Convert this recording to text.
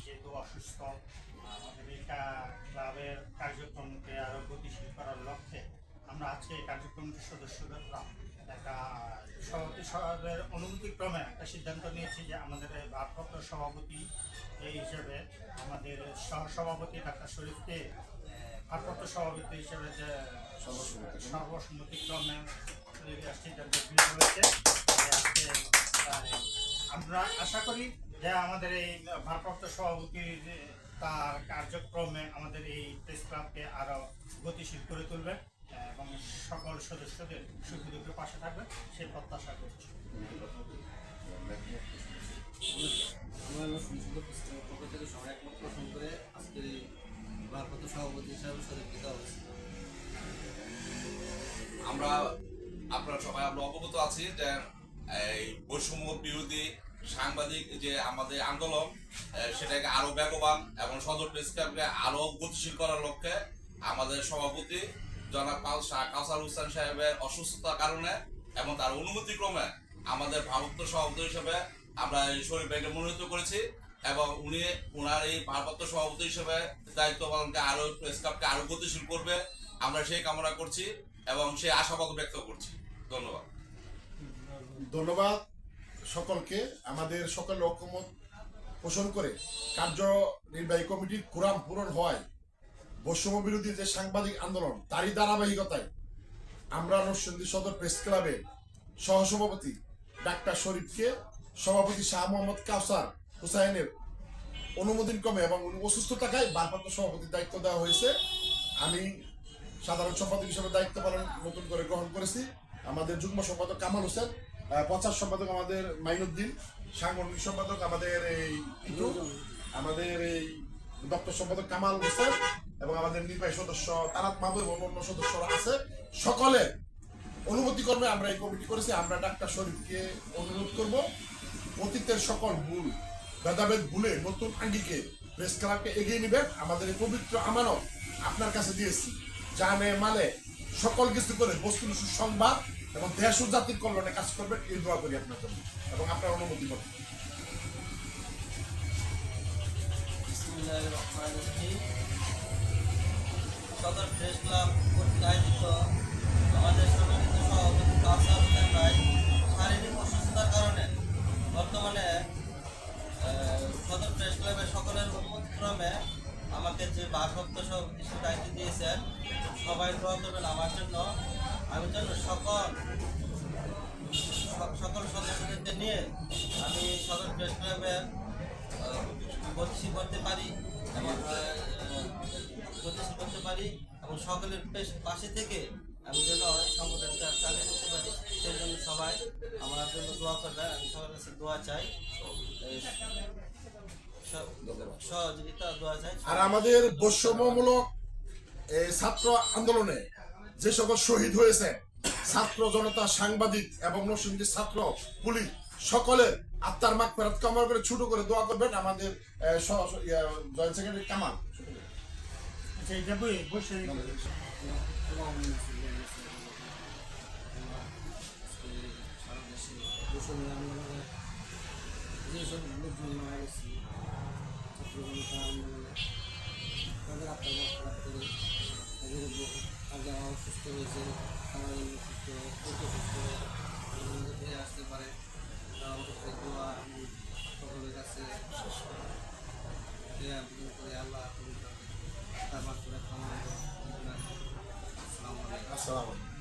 যেহেতু অসুস্থ আমাদের এই ক্লাবের কার্যক্রমকে আরও গতিশীল করার লক্ষ্যে আমরা আজকে এই কার্যক্রমটির সদস্যরা একটা সভাপতি সভার অনুমতিক্রমে একটা সিদ্ধান্ত নিয়েছি যে আমাদের ভারপ্রাপ্ত সভাপতি এই হিসেবে আমাদের সহ সভাপতি ডাক্তার শরীফকে ভারপ্রাপ্ত সভাপতি হিসেবে যে সর্বসম্মতিক্রমে সিদ্ধান্ত গৃহীত হয়েছে আমরা আশা করি যে আমাদের এই ভারপ্রাপ্ত সভাপতির তার কার্যক্রমে আমাদের এই প্রেস ক্লাবকে আরও গতিশীল করে তুলবে এবং সকল সদস্যদের সুখ দুঃখের পাশে থাকবে সেই প্রত্যাশা করছি। আমরা সংসদ পুস্তকের পক্ষ থেকে সবাই একমত পোষণ করে আজকের এই ভারপ্রাপ্ত সভাপতি হিসাবে আমরা আপনারা সবাই আমরা অবগত আছি যে এই বৈষম্য বিরোধী সাংবাদিক যে আমাদের আন্দোলন সেটাকে আরও বেগবান এবং সদর প্রেস ক্লাবকে আরও গতিশীল করার লক্ষ্যে আমাদের সভাপতি জনাব কাউসার হোসেন সাহেবের অসুস্থতার কারণে এবং তার অনুমতি ক্রমে আমাদের ভারপ্রাপ্ত সভাপতি হিসেবে আমরা শরীফ ভাইকে মনোনীত করেছি এবং উনি ওনার এই ভারপ্রাপ্ত সভাপতি হিসেবে দায়িত্ব পালনকে আরও প্রেস ক্লাবকে আরও গতিশীল করবে। আমরা সেই কামনা করছি এবং সেই আশাবাদ ব্যক্ত করছি। ধন্যবাদ। ধন্যবাদ। সকলকে আমাদের সকল ঐক্যমত পোষণ করে কার্য নির্বাহী কমিটির কোরআন পূরণ হওয়ায় বৈষম্য বিরোধী যে সাংবাদিক আন্দোলন, তারই ধারাবাহিকতায় আমরা নরসিংদী সদর প্রেস ক্লাবের সহসভাপতি ডাক্তার শরীফকে, সভাপতি শাহ মোহাম্মদ কাউসার হুসাইনের অনুমোদন ক্রমে এবং অসুস্থ থাকায় ভারপ্রাপ্ত সভাপতির দায়িত্ব দেওয়া হয়েছে। আমি সাধারণ সম্পাদক হিসেবে দায়িত্ব পালন নতুন করে গ্রহণ করেছি। আমাদের যুগ্ম সম্পাদক কামাল হোসেন প্রচার সম্পাদক আমাদের মাইনুদ্দিন, সাংগঠনিক সম্পাদক আমাদের এই আমাদের এই দপ্তর সম্পাদক কামাল হোসেন এবং আমাদের নির্বাহী সদস্য তারাত মাহবুব এবং অন্য সদস্যরা আছে। সকলের অনুমতি কর্মে আমরা এই কমিটি করেছি। আমরা ডাক্তার শরীফকে অনুরোধ করব, অতীতের সকল ভুল, ভেদাভেদ ভুলে নতুন আঙ্গিকে প্রেস ক্লাবকে এগিয়ে নেবেন। আমাদের এই পবিত্র আমানত আপনার কাছে দিয়েছি। জানে মালে সকল কিছু করে বস্তু সংবাদ এবং দেশ ও জাতির কল্যাণে কাজ করবেন, এই দোয়া করি আপনার জন্য এবং আপনার অনুমতি করি বিসমিল্লাহির রহমানির সদর প্রেস ক্লাব কর্তৃক আয়োজিত আমাদের শারীরিক অসুস্থতার কারণে বর্তমানে সকলের আমাকে যে ভারপ্রাপ্ত সভাপতি হিসেবে দায়িত্ব দিয়েছেন, সবাই দোয়া করবেন আমার জন্য। আমি যেন সকল সকল সদস্যদেরকে নিয়ে আমি সদর প্রেস ক্লাবের আহ, গতিশীল করতে পারি এবং গতিশীল করতে পারি এবং সকলের পেশ- পাশে থেকে আমি যেন সংগঠনটা চালিয়ে যেতে পারি সেই জন্য সবাই আমার জন্য দোয়া করবেন আমি সবার কাছে দোয়া চাই। সহযোগিতা। দোয়া চাই। আর আমাদের বৈষম্যমূলক ছাত্র আন্দোলনে যে সকল শহীদ হয়েছে ছাত্র জনতা সাংবাদিক এবং নরসিংদীর ছাত্র পুলিশ সকলের আত্মার মাগ ফেরত কামনা করে ছোট করে দোয়া করবেন আমাদের জয়েন্ট সেক্রেটারি কামাল। আচ্ছা যেসব লোকজন মারা গেছে ছাত্র জনতা আন্দোলনে তাদের আত্মার খারাপ করে আর যারা অসুস্থ হয়েছে তারা যেন সুস্থ সুস্থ ফিরে আসতে পারে সকলের কাছে আবেদন করে আল্লাহ তার কামনা করি। আসসালামু আলাইকুম